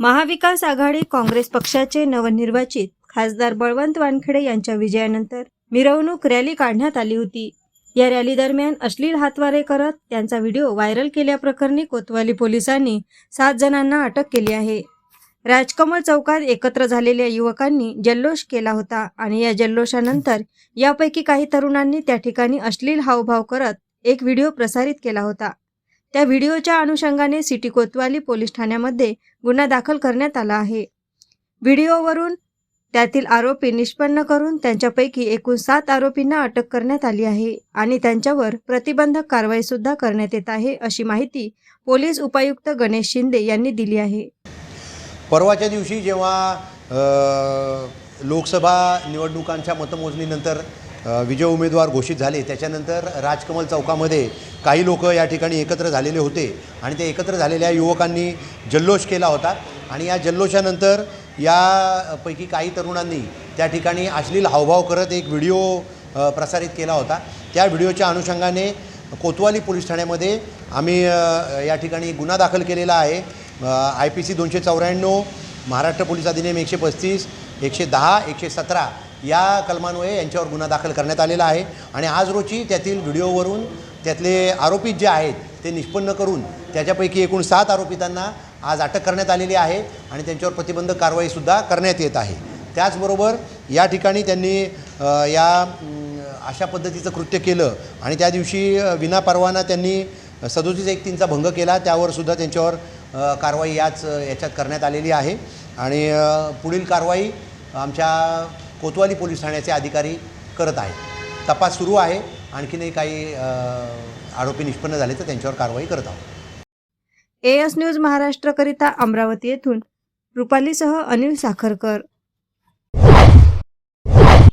महाविकास आघाडी काँग्रेस पक्षाचे नवनिर्वाचित खासदार बळवंत वानखेडे यांच्या विजयानंतर मिरवणूक रॅली काढण्यात आली होती. या रॅली दरम्यान अश्लील हातवारे करत त्यांचा व्हिडिओ व्हायरल केल्याप्रकरणी कोतवाली पोलिसांनी सात जणांना अटक केली आहे. राजकमल चौकात एकत्र झालेल्या युवकांनी जल्लोष केला होता आणि या जल्लोषानंतर यापैकी काही तरुणांनी त्या ठिकाणी अश्लील हावभाव करत एक व्हिडिओ प्रसारित केला होता. त्या व्हिडिओच्या अनुषंगाने सिटी कोतवाली पोलीस ठाण्यामध्ये गुन्हा दाखल करण्यात आला आहे. व्हिडिओवरून त्यातील आरोपी निष्पन्न करून त्यांच्यापैकी एकूण सात आरोपींना अटक करण्यात आली आहे आणि त्यांच्यावर प्रतिबंधक कारवाई सुद्धा करण्यात येत आहे अशी माहिती पोलीस उपायुक्त गणेश शिंदे यांनी दिली आहे. परवाच्या दिवशी जेव्हा लोकसभा निवडणुकांच्या मतमोजणीनंतर विजय उमेदवार घोषित झाले. त्याच्यानंतर राजकमल चौकामध्ये काही लोक या ठिकाणी एकत्र झालेले होते आणि ते एकत्र झालेल्या युवकांनी जल्लोष केला होता. आणि या जल्लोषानंतर यापैकी काही तरुणांनी त्या ठिकाणी अश्लील हावभाव करत एक व्हिडिओ प्रसारित केला होता. त्या व्हिडिओच्या अनुषंगाने कोतवाली पोलीस ठाण्यामध्ये आम्ही या ठिकाणी गुन्हा दाखल केलेला आहे. आय पी सी दोनशे चौऱ्याण्णव महाराष्ट्र पोलीस अधिनियम एकशे पस्तीस एकशे दहा एकशे सतरा या कलमान्वये यांच्यावर गुन्हा दाखल करण्यात आलेला आहे. आणि आज रोजी त्यातील व्हिडिओवरून त्यातले आरोपी जे आहेत ते निष्पन्न करून त्याच्यापैकी एकूण सात आरोपितांना आज अटक करण्यात आलेली आहे आणि त्यांच्यावर प्रतिबंधक कारवाईसुद्धा करण्यात येत आहे. त्याचबरोबर या ठिकाणी त्यांनी या अशा पद्धतीचं कृत्य केलं आणि त्या दिवशी विनापरवाना त्यांनी सदोतीस एक तीनचा भंग केला. त्यावरसुद्धा त्यांच्यावर कारवाई याच याच्यात करण्यात आलेली आहे. आणि पुढील कारवाई आमच्या कोतवाली पोलीस ठाण्याचे अधिकारी करत आहेत. तपास सुरू आहे. आणखीनही काही आरोपी निष्पन्न झाले तर त्यांच्यावर कारवाई करत आहोत. ए एस न्यूज महाराष्ट्रकरिता अमरावती येथून रुपालीसह अनिल साखरकर.